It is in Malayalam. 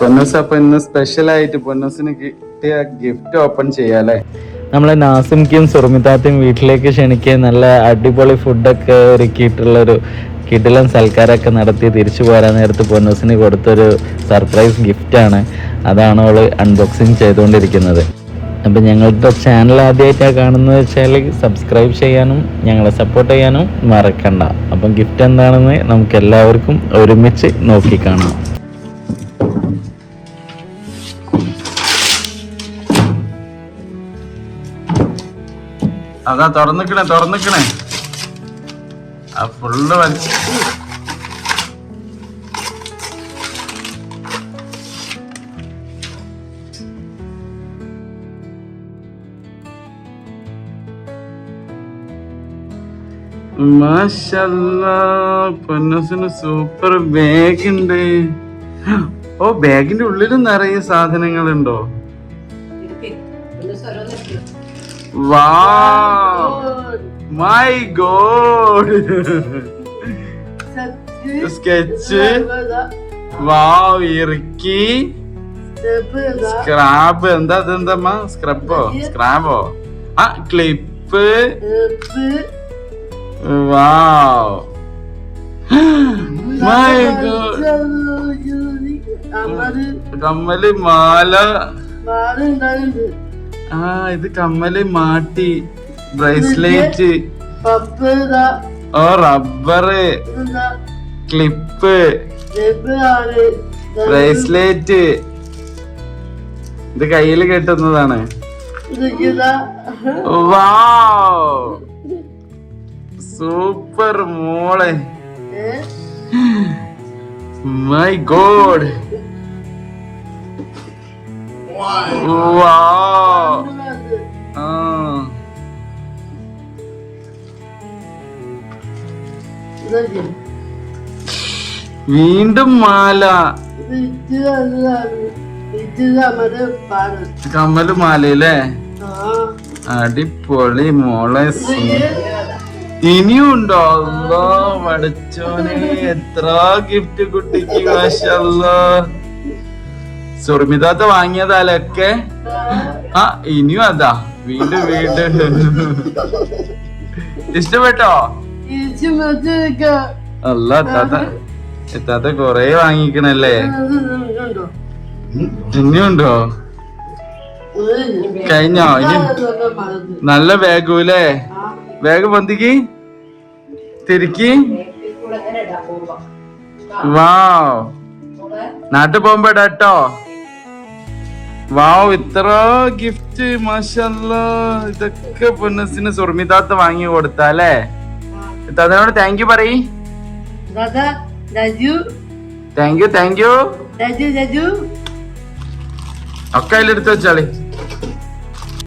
പൊന്നൂസ് അപ്പൊ ഇന്ന് സ്പെഷ്യൽ ആയിട്ട് പൊന്നൂസിന് കിട്ടിയ ഗിഫ്റ്റ് ഓപ്പൺ ചെയ്യാല്ലേ? നമ്മളെ നാസിംക്കും സുർമിതാത്തയും വീട്ടിലേക്ക് ക്ഷണിക്കുക നല്ല അടിപൊളി ഫുഡൊക്കെ ഒരുക്കിയിട്ടുള്ളൊരു കിടിലൻ സൽക്കാരമൊക്കെ നടത്തി തിരിച്ചു പോരാൻ നേരത്ത് പൊന്നൂസിന് കൊടുത്തൊരു സർപ്രൈസ് ഗിഫ്റ്റാണ് അതാണ് അവൾ അൺബോക്സിങ് ചെയ്തുകൊണ്ടിരിക്കുന്നത്. അപ്പം ഞങ്ങളുടെ ചാനൽ ആദ്യമായിട്ടാണ് കാണുന്നത് വെച്ചാൽ സബ്സ്ക്രൈബ് ചെയ്യാനും ഞങ്ങളെ സപ്പോർട്ട് ചെയ്യാനും മറക്കണ്ട. അപ്പം ഗിഫ്റ്റ് എന്താണെന്ന് നമുക്ക് എല്ലാവർക്കും ഒരുമിച്ച് നോക്കി അതാ തുറന്നിക്കണേ തുറന്നിക്കണേ. ആ ഫുള്ള് വലിച്ചു പൊന്നസിന് സൂപ്പർ ബാഗ് ഉണ്ട് ഓ ബാഗിന്റെ ഉള്ളിലും നിറയെ സാധനങ്ങളുണ്ടോ? Wow my god sketch wow ഇറുക്കി scrub എന്താ അതെന്തമ്മ സ്ക്രബോ സ്ക്രാബോ ആ ക്ലിപ്പ് വാവ് മൈ ഗോഡ് കമ്മൽ മാല. ആ ഇത് കമ്മൽ മാട്ടി. ബ്രേസ്ലെറ്റ്. ഓ റബ്ബറ് ക്ലിപ്പ്. ബ്രേസ്ലെറ്റ്. ഇത് കയ്യിൽ കെട്ടുന്നതാണ്. സൂപ്പർ മോളെ. My god. വാവ്. വീണ്ടും മാല. കമ്മൽ മാലയില്ലേ അടിപൊളി മോളെ ഇനിയും ഉണ്ടോ അല്ലോ മടച്ചോനെ എത്ര ഗിഫ്റ്റ് കുട്ടിക്ക് മാഷല്ലോ സുർമിതാത്ത വാങ്ങിയതാലൊക്കെ? ആ ഇനിയും അതാ. വീണ്ടും വീണ്ടും. ഇഷ്ടപ്പെട്ടോ? അല്ല താത്ത താത്ത കൊറേ വാങ്ങിക്കണല്ലേ? ഇനിയുണ്ടോ? കഴിഞ്ഞോ? ഇനി നല്ല ബാഗുല്ലേ ബാഗ് പൊന്തിക്ക് തിരിക്കി. വാവ്. നാട്ടിൽ പോകുമ്പോ ഇടാട്ടോ വാവ് ഇത്ര ഗിഫ്റ്റ് മാഷല്ല ഇതൊക്കെ പൊന്നസിന് സുർമിതാത്ത വാങ്ങി കൊടുത്താലേ താത്തനോട് താങ്ക് യു പറയ്. താങ്ക് യു താങ്ക് യു ഒക്കെ അതിലെടുത്ത് വെച്ചാളി.